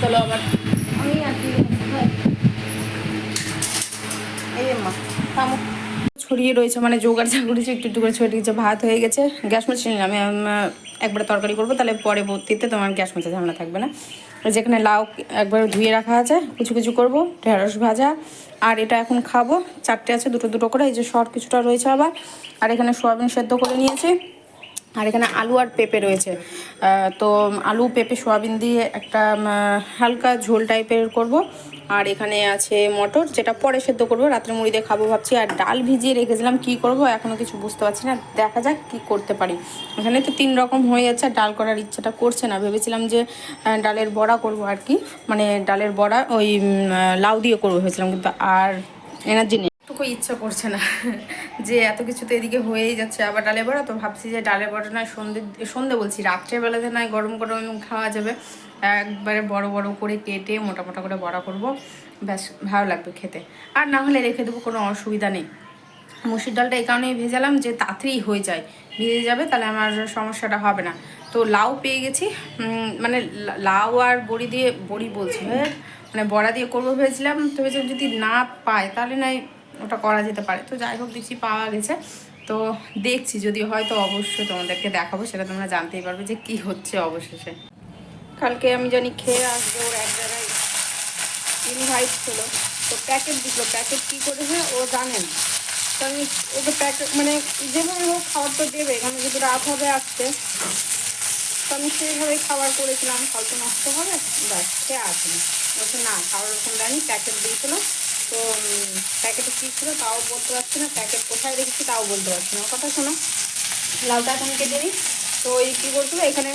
তোলো আবার। আমি মা ছড়িয়ে রয়েছে মানে জোগাড় যা করেছে, একটু একটু করে ছড়িয়ে গেছে ভাত হয়ে গেছে। গ্যাস মুছে নিলাম একবারে তরকারি করব, তাহলে পরবর্তীতে তোমার গ্যাস মুছে ঝামেলা থাকবে না। যেখানে লাউ একবার ধুয়ে রাখা আছে কিছু কিছু করব, ঢেঁড়স ভাজা, আর এটা এখন খাব। চারটে আছে, দুটো দুটো করে, এই যে শর্ট কিছুটা রয়েছে আবার। আর এখানে সোয়াবিন সেদ্ধ করে নিয়েছি। আর এখানে আলু আর পেঁপে রয়েছে। তো আলু, পেঁপে, সোয়াবিন দিয়ে একটা হালকা ঝোল টাইপের করব। আর এখানে আছে মটর, যেটা পরে সেদ্ধ করব। রাত্রে মুড়ি দিয়ে খাব ভাবছি। আর ডাল ভিজিয়ে রেখেছিলাম, কি করব? এখনও কিছু বুঝতে পারছি না। দেখা যাক কি করতে পারি। এখানে তো তিন রকম হয়ে যাচ্ছে ডাল করার ইচ্ছাটা করছে না। ভেবেছিলাম যে ডালের বড়া করব আর কি। মানে ডালের বড়া, ওই লাউ দিয়ে করব ভেবেছিলাম। কিন্তু আর এনার্জি নেই। টুকু ইচ্ছা করছে না যে এত কিছু তো এদিকে হয়েই যাচ্ছে। আবার ডালে বড়া তো ভাবছি যে ডালে বড়া নয়, সন্ধে সন্ধে বলছি রাত্রেবেলাতে নয় গরম গরম খাওয়া যাবে, একবারে বড় বড় করে কেটে মোটা মোটা করে বড়া করব। ব্যাস, ভালো লাগবে খেতে। আর না হলে রেখে দেবো, কোনো অসুবিধা নেই। মুসুর ডালটা এই কারণেই ভেজালাম যে তাড়াতাড়ি হয়ে যায়। ভিজে যাবে, তাহলে আমার সমস্যাটা হবে না। তো লাউ পেয়ে গেছি মানে লাউ আর বড়ি দিয়ে, বড়ি বলছি হ্যাঁ? মানে বড়া দিয়ে করব ভেবেছিলাম তো ভেবেছিলাম যদি না পায়, তাহলে নাই ওটা করা যেতে পারে। তো যাই হোক, দেখছি পাওয়া গেছে। তো দেখছি, যদি হয় তো অবশ্যই তোমাদেরকে দেখাবো, সেটা তোমরা জানতেই পারবে যে কি হচ্ছে অবশেষে। কালকে আমি জানি খেয়ে আসব ওর এক জায়গায়। ইনভাইট ছিল তো প্যাকেট দিল। প্যাকেট কী করে করেছে ও জানে না। তো আমি ওকে প্যাকেট মানে যেভাবে হোক খাবার তো দেবে, কারণ যদি রাত হবে আসতে তো আমি সেইভাবেই খাবার করেছিলাম। ফালতু নষ্ট হবে? ব্যাস, খেয়ে আসেনি। বলছে, না খাবার ওরকম দেয়নি প্যাকেট দিয়েছিল তো প্যাকেটে কী ছিল তাও বলতে পারছি না প্যাকেট কোথায় রেখেছি তাও বলতে পারছি না। কথা শোনো লাউটা এখন কেটে দিই তো ওই কী করছিল এখানে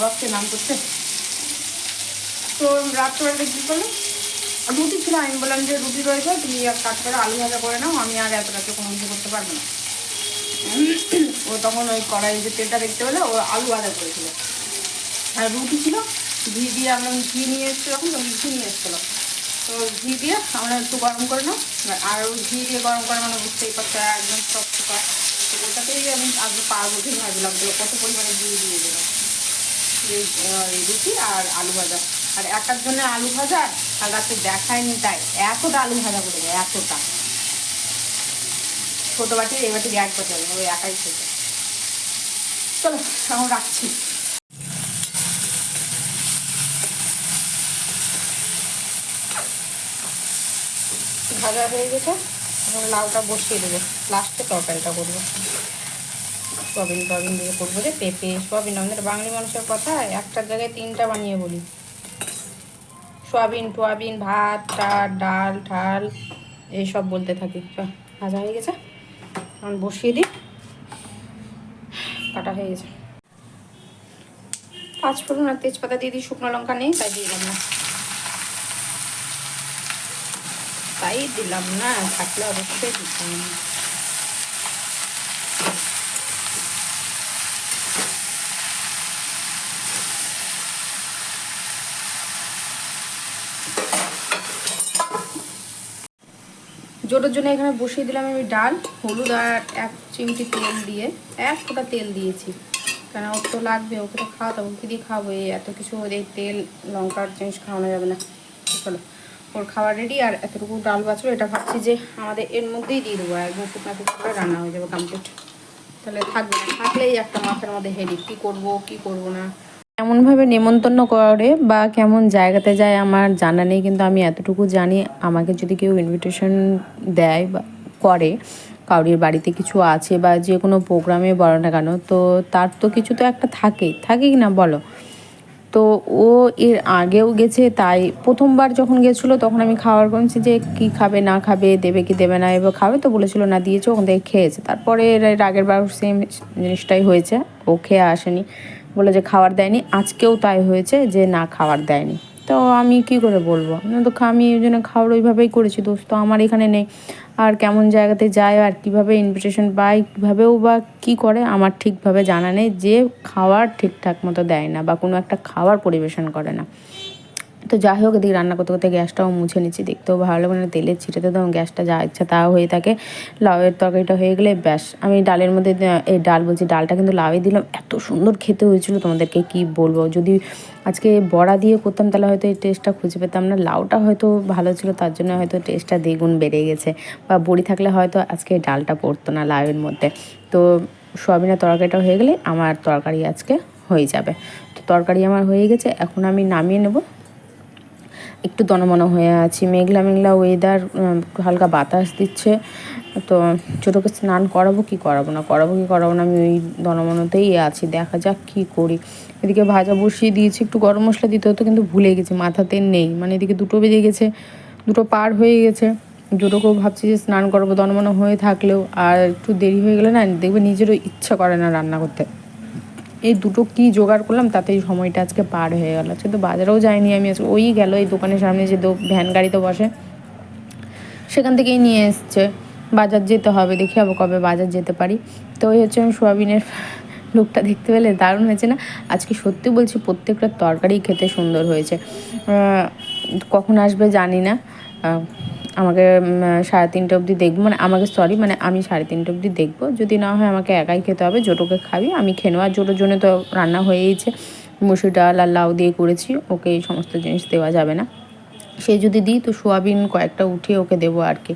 বাপকে নাম করছে তো রাত্রে কী করল? রুটি ছিল, আমি বললাম যে রুটি রয়েছে, তুমি এক কাজ করে, আলু ভাজা করে নাও, আমি আর এত রাতে কোনো কিছু করতে পারব না। ও তখন ওই কড়াই যে তেলটা দেখতে পেলে, ও আলু ভাজা করেছিল। আর রুটি ছিল, ঘি দিয়ে আমরা ঘি নিয়ে এসেছি তখন ঘি নিয়ে এসেছিল তো ঘি দিয়ে আমরা একটু গরম করে নাও। আর ঘি দিয়ে গরম করে মানে বুঝতেই পারছ একদম সব সুপার। তো ওটাতেই আমি আগে ঘি ভাজলাম তো কত পরিমাণে ঘি দিয়ে দিলাম। রুটি আর আলু ভাজা। আর একার জন্য আলু ভাজা, আর রাতে দেখায়নি তাই। এতটা আলু ভাজা করে দেয় এতটা। ছোটো বাটির এই বাটির এক বাটি ওই একাই খেতে। চলো, এখন রাখছি। ভাজা হয়ে গেছে, এখন লাউটা বসিয়ে দেবো। লাস্টে তরকারিটা করব। সয়াবিন টয়াবিন দিয়ে করব যে পেঁপে, সয়াবিন আমাদের বাঙালি মানুষের কথা একটার জায়গায় তিনটা বানিয়ে বলি। সয়াবিন, টোয়াবিন, ভাত টাট ডাল, ঠাল, এইসব বলতে থাকি। ভাজা হয়ে গেছে। এখন বসিয়ে দিই। কাটা হয়ে গেছে। পাঁচ ফোড়ন আর তেজপাতা দিয়ে দিই, শুকনো লঙ্কা নেই, তাই দিয়ে দিলাম। না তাই দিলাম না, থাকলে অবশ্যই দিতাম। জোটের জন্য এখানে বসিয়ে দিলাম আমি ডাল, হলুদ আর এক চিমটি তেল দিয়ে, এক ফোঁটা তেল দিয়েছি। কেন ওর তো লাগবে, ওকে তো খাওয়াতে ওকে দিয়ে খাব এত কিছু এই তেল, লঙ্কার জিনিস খাওয়ানো যাবে না। চলো। ওর খাবার রেডি আর এতটুকু ডাল বাঁচলো এটা ভাবছি যে আমাদের এর মধ্যেই দিয়ে দেবো একদম শুকনো করে রান্না হয়ে যাবে কমপ্লিট তাহলে থাকবে না, থাকলেই একটা মাথার মধ্যে হেডি কী করব কী করব না। কেমনভাবে নেমন্তন্ন করে বা কেমন জায়গাতে যায় আমার জানা নেই, কিন্তু আমি এতটুকু জানি আমাকে যদি কেউ ইনভিটেশন দেয় বা করে কাউরির বাড়িতে কিছু আছে বা যে কোনো প্রোগ্রামে বলো না কেন, তো তার তো কিছু তো একটা থাকেই। থাকে কি না বলো? তো ও এর আগেও গেছে, তাই প্রথমবার যখন গেছিল তখন আমি খাওয়ার বলছি যে কি খাবে, না খাবে, দেবে কি দেবে না এবার খাবে তো বলেছিল, না, দিয়েছে, ওখান থেকে খেয়েছে। তারপরে এর এর আগের বার সেম জিনিসটাই হয়েছে, ও খেয়ে আসেনি। বলে যে খাবার দেয়নি, আজকেও তাই হয়েছে যে না খাবার দেয়নি। তো আমি কি করে বলব? তো আমি ওই জন্য খাওয়ার ওইভাবেই করেছি দোস্ত তো আমার এখানে নেই। আর কেমন জায়গাতে যায়, আর কীভাবে ইনভিটেশন পায়, কীভাবেও বা কি করে, আমার ঠিকভাবে জানা নেই, যে খাওয়ার ঠিকঠাক মতো দেয় না বা কোনো একটা খাবার পরিবেশন করে না। তো যাই হোক, এদিকে রান্না করতে করতে গ্যাসটাও মুছে নিচ্ছি। দেখতেও ভালো লাগে না তেলের ছিটেতে তো গ্যাসটা যা ইচ্ছা তা হয়ে থাকে। লাউয়ের তরকারিটা হয়ে গেলে ব্যাস, আমি ডালের মধ্যে এই ডাল বলছি, ডালটা কিন্তু লাউয়ে দিলাম। এত সুন্দর খেতে হয়েছিল, তোমাদেরকে কি বলব? যদি আজকে বড়া দিয়ে করতাম, তাহলে হয়তো এই টেস্টটা খুঁজে পেতাম না। লাউটা হয়তো ভালো ছিল, তার জন্য হয়তো টেস্টটা দ্বিগুণ বেড়ে গেছে। বা বড়ি থাকলে হয়তো আজকে ডালটা পড়তো না লাউয়ের মধ্যে। তো সোয়াবিনের তরকারিটা হয়ে গেলে আমার তরকারি আজকে হয়ে যাবে। তো তরকারি আমার হয়ে গেছে, এখন আমি নামিয়ে নেব। একটু দনমন হয়ে আছি। মেঘলা মেঘলা ওয়েদার হালকা বাতাস দিচ্ছে। তো ছোটোকে স্নান করাবো কি করাবো না? করাবো কি করাবো না? আমি ওই দনমনতেই আছি। দেখা যাক কি করি। এদিকে ভাজা বসিয়ে দিয়েছি, একটু গরম মশলা দিতে হতো, কিন্তু ভুলে গেছি, মাথাতে নেই। মানে এদিকে দুটো বেজে গেছে, দুটো পার হয়ে গেছে। জোটোকেও ভাবছি যে স্নান করব, দনমন হয়ে থাকলেও। আর একটু দেরি হয়ে গেলে না, দেখবে নিজেরও ইচ্ছা করে না রান্না করতে। এই দুটো কি জোগাড় করলাম, তাতেই সময়টা আজকে পার হয়ে গেল। আজকে তো বাজারেও যাইনি আমি আজকে। ওই গেল এই দোকানের সামনে যে ভ্যান গাড়িতে বসে। সেখান থেকেই নিয়ে এসছে। বাজার যেতে হবে, দেখি আবার কবে বাজার যেতে পারি। তো ওই হচ্ছে আমি সোয়াবিনের লুকটা দেখতে পেলে, দারুণ হয়েছে না? আজকে সত্যি বলছি, প্রত্যেকটা তরকারি খেতে সুন্দর হয়েছে। কখন আসবে জানি না। আমাকে সাড়ে তিনটে অবধি দেখব। মানে আমাকে সরি মানে আমি সাড়ে তিনটে অবধি দেখব। যদি না হয় আমাকে একাই খেতে হবে, জোটোকে খাবি, আমি খেয়ে আর জোটোর জন্য তো রান্না হয়েইছে। মুসুর ডাল আর লাউ দিয়ে করেছি, ওকে এই সমস্ত জিনিস দেওয়া যাবে না। সে যদি দিই, তো সোয়াবিন কয়েকটা উঠিয়ে ওকে দেবো আর কি।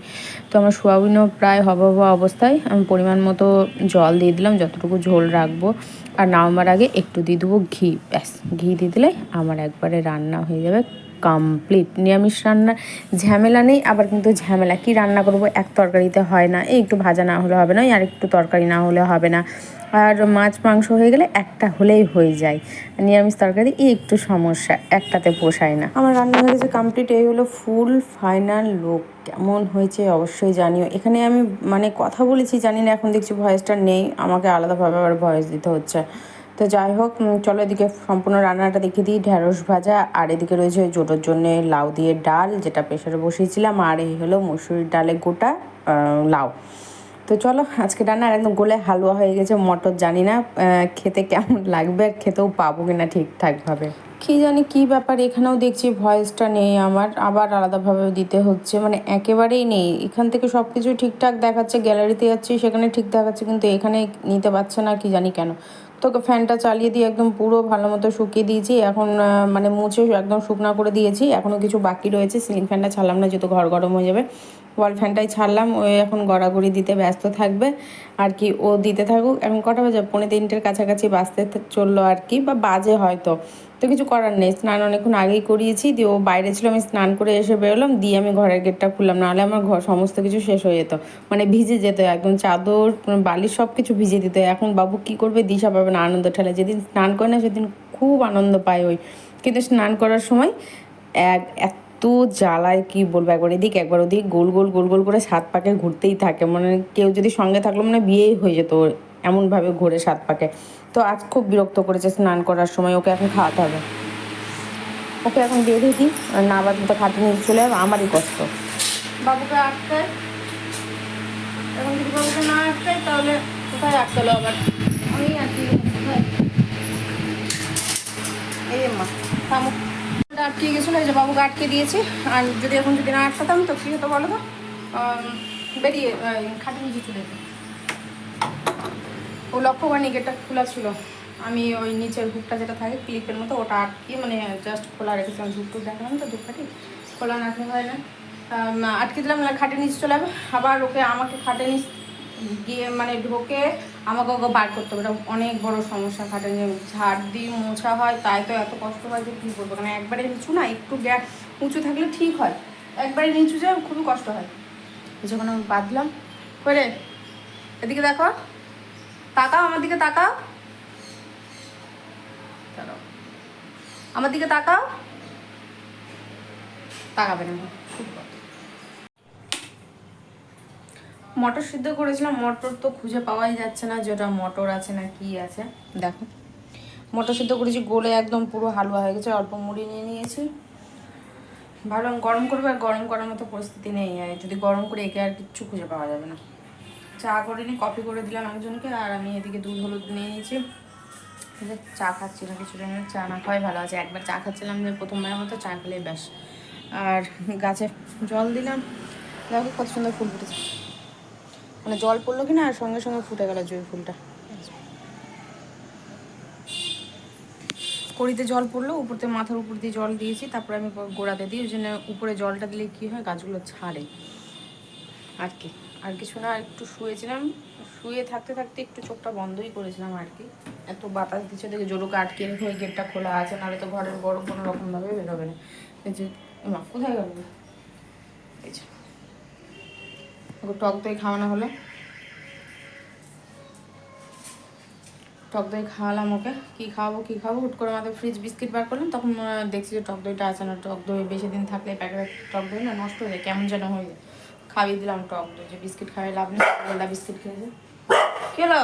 তো আমার সোয়াবিনও প্রায় হবা হবা অবস্থায়। আমি পরিমাণ মতো জল দিয়ে দিলাম, যতটুকু ঝোল রাখব। আর নামাবার আগে একটু দিয়ে দেবো ঘি। ব্যাস, ঘি দিয়ে দিলে আমার একবারে রান্না হয়ে যাবে কমপ্লিট নিরামিষ রান্নার ঝামেলা নেই, আবার কিন্তু ঝামেলা কি রান্না করব? এক তরকারিতে হয় না। এই একটু ভাজা না হলে হবে না আর একটু তরকারি না হলে হবে না। আর মাছ, মাংস হয়ে গেলে একটা হলেই হয়ে যায়। নিরামিষ তরকারি, এই একটু সমস্যা, একটাতে পোষায় না। আমার রান্না হয়ে গেছে কমপ্লিট এই হলো ফুল ফাইনাল লুক কেমন হয়েছে অবশ্যই জানিও। এখানে আমি মানে কথা বলেছি, জানি না, এখন দেখছি ভয়েসটা নেই। আমাকে আলাদাভাবে আবার ভয়েস দিতে হচ্ছে। তো যাই হোক চলো এদিকে সম্পূর্ণ রান্নাটা দেখিয়ে দিই। ঢ্যাঁড়স ভাজা, আর এদিকে রয়েছে জোটোর জন্য লাউ দিয়ে ডাল, যেটা প্রেশারে বসিয়েছিলাম। আর এই হলো মুসুরির ডালে গোটা লাউ। তো চলো, আজকে রান্না একদম গোলে হালুয়া হয়ে গেছে, মটর জানি না খেতে কেমন লাগবে আর খেতেও পাবো কিনা ঠিকঠাকভাবে। কী জানি কী ব্যাপার, এখানেও দেখছি ভয়েসটা নেই আমার, আবার আলাদাভাবে দিতে হচ্ছে মানে একেবারেই নেই। এখান থেকে সব কিছু ঠিকঠাক দেখাচ্ছে, গ্যালারিতে যাচ্ছি, সেখানে ঠিক দেখাচ্ছে, কিন্তু এখানে নিতে পারছে না, কি জানি কেন। তোকে ফ্যানটা চালিয়ে দিয়ে একদম পুরো ভালো মতো শুকিয়ে দিয়েছি। এখন মানে মুছে একদম শুকনা করে দিয়েছি। এখনও কিছু বাকি রয়েছে। সিলিং ফ্যানটা ছাড়লাম না, যেহেতু ঘর গরম হয়ে যাবে। ওয়াল ফ্যানটাই ছাড়লাম। ও এখন গড়াগড়ি দিতে ব্যস্ত থাকবে। আর কি ও দিতে থাকুক। এখন কটা বাজে? পৌনে তিনটের কাছাকাছি বাঁচতে চলল আর কি, বা বাজে হয়তো। তো কিছু করার নেই, স্নান অনেকক্ষণ আগেই করিয়েছি, দিয়ে ও বাইরে ছিল, আমি স্নান করে এসে বেরোলাম, দিয়ে আমি ঘরের গেটটা খুললাম, নাহলে আমার ঘর সমস্ত কিছু শেষ হয়ে যেত। মানে ভিজে যেত, একদম চাদর বালির সব কিছু ভিজে দিত। এখন বাবু কি করবে? দিশা পাবে না আনন্দ ঠেলে। যেদিন স্নান করে না, সেদিন খুব আনন্দ পায় ওই। কিন্তু স্নান করার সময় এক এত জ্বালায় কি বলব? একবার এদিক একবার ওদিক গোল গোল গোল গোল করে সাত পাকে ঘুরতেই থাকে। মানে কেউ যদি সঙ্গে থাকল মানে বিয়েই হয়ে যেত এমনভাবে ঘুরে সাত পাকে। তো আজ খুব বিরক্ত করেছে স্নান করার সময়। ওকে এখন খাওয়াতে হবে। ওকে এখন বেঁধে দিই আর না বাদ তো খাটে নিয়ে চলে যাবে। আমারই কষ্ট। বাবুকে আটকায় এখন যদি বাবুকে না আটকায় তাহলে কোথায় আটকালো আবার? আমি আটকে এই মা থামো। ওটা আটকে গেছিল, এই যে বাবুকে আটকে দিয়েছি। আর যদি এখন যদি না আটকাতাম, তো কী হতো বলো তো? বেরিয়ে খাটে নিচে চলে যেত ও লক্ষ্য করেনি, গেটটা খোলা ছিল। আমি ওই নিচের হুকটা যেটা থাকে ক্লিপের মতো, ওটা আটকে মানে জাস্ট খোলা রেখেছিলাম ধূপ টুপ দেখালাম তো ধূপকাঠি খোলা রাখা হয় না। আটকে দিলাম না খাটে নিচে চলে যাবে। আবার ওকে আমাকে খাটে নিচ গিয়ে মানে ঢোকে আমাকে ওকে বার করতে হবে। অনেক বড় সমস্যা খাটে নিয়ে ঝাড় দিয়ে মোছা হয়, তাই তো এত কষ্ট হয় যে কী করব কারণ একবারে নিচু না, একটু গ্যা উঁচু থাকলে ঠিক হয়। একবারে নিচু যায় খুবই কষ্ট হয়। যখন আমি বাঁধলাম করে এদিকে দেখো, তাকাও, আমার দিকে তাকাও। আমার দিকে তাকাও। তাকাবে না খুব কথা। মটর সিদ্ধ করেছিলাম, মটর তো খুঁজে পাওয়াই যাচ্ছে না যেটা মটর আছে না কি আছে। দেখো, মটর সিদ্ধ করেছি, গোলে একদম পুরো হালুয়া হয়ে গেছে, অল্প মুড়ি নিয়ে নিয়েছি। ভাবলাম গরম করবে, আর গরম করার মতো পরিস্থিতি নেই আর, যদি গরম করে একে আর কিচ্ছু খুঁজে পাওয়া যাবে না। চা করে নিই কফি করে দিলাম একজনকে, আর আমি এদিকে দুধ হলুদ নিয়ে নিয়েছি। চা খাচ্ছি না কিছু জনের চা না খাওয়াই ভালো আছে। একবার চা খাচ্ছিলাম যে প্রথমবারের মতো, চা খেলে ব্যাস। আর গাছে জল দিলাম। দেখো কত সুন্দর ফুল ফুটেছে। মানে জল পড়ল কিনা আর সঙ্গে সঙ্গে ফুটে গেল জুঁই ফুলটা। কড়িতে জল পড়ল, উপরতে মাথার উপর দিয়ে জল দিয়েছি, তারপরে আমি গোড়াতে দিই, ওই জন্য উপরে জলটা দিলে কী হয়, গাছগুলো ছাড়ে। আর কি? আর কিছু না, একটু শুয়েছিলাম। শুয়ে থাকতে থাকতে একটু চোখটা বন্ধই করেছিলাম আর কি। এত বাতাস দিচ্ছে, দেখে জোরকে আটকে রেখে ওই গেটটা খোলা আছে, নাহলে তো ঘরের বড় কোনো রকমভাবে বেরোবে না। যে মা, কোথায় গেল? এই ওকে টক দই খাওয়ানো হলো। টক দই খাওয়ালাম ওকে। কী খাওয়াবো কী খাওয়াবো? হুট করে আমাদের ফ্রিজ বিস্কিট বার করলাম, তখন দেখছি যে টক দইটা আছে না, টক দই বেশি দিন থাকলে প্যাকেট টক দই না নষ্ট হয়ে যায়, কেমন যেন হয়ে যায়। খাইয়ে দিলাম টক দই, যে বিস্কিট খাওয়াই লাভ নেই গোলা বিস্কিট খেয়েছে কি হলো?